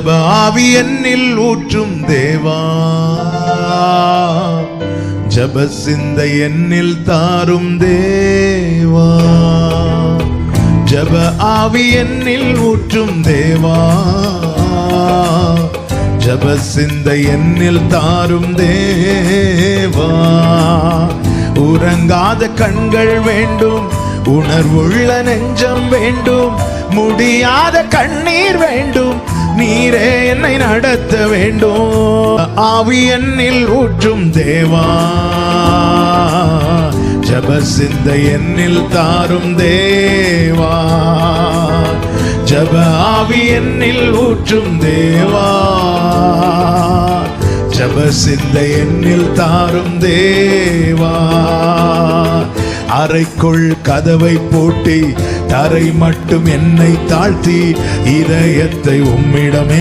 ஜப ஆவி என்னில் ஊற்றும் தேவா. ஜப சிந்த என்னில் தாரும் தேவா. ஜப ஆவி என்னில் ஊற்றும் தேவா. ஜப சிந்த என்னில் தாரும் தேவா. உறங்காத கண்கள் வேண்டும் உணர்வுள்ள நெஞ்சம் வேண்டும் முடியாத கண்ணீர் வேண்டும் நீரே என்னை நடத்த வேண்டும். ஆவி என்னில் ஊற்றும் தேவா. ஜப சிந்த என்னில் தாரும் தேவா. ஜப ஆவி என்னில் ஊற்றும் தேவா. ஜப சிந்த என்னில் தாரும் தேவா. அறைக்குள் கதவை பூட்டி தரை மட்டும் என்னை தாழ்த்தி இதயத்தை உம்மிடமே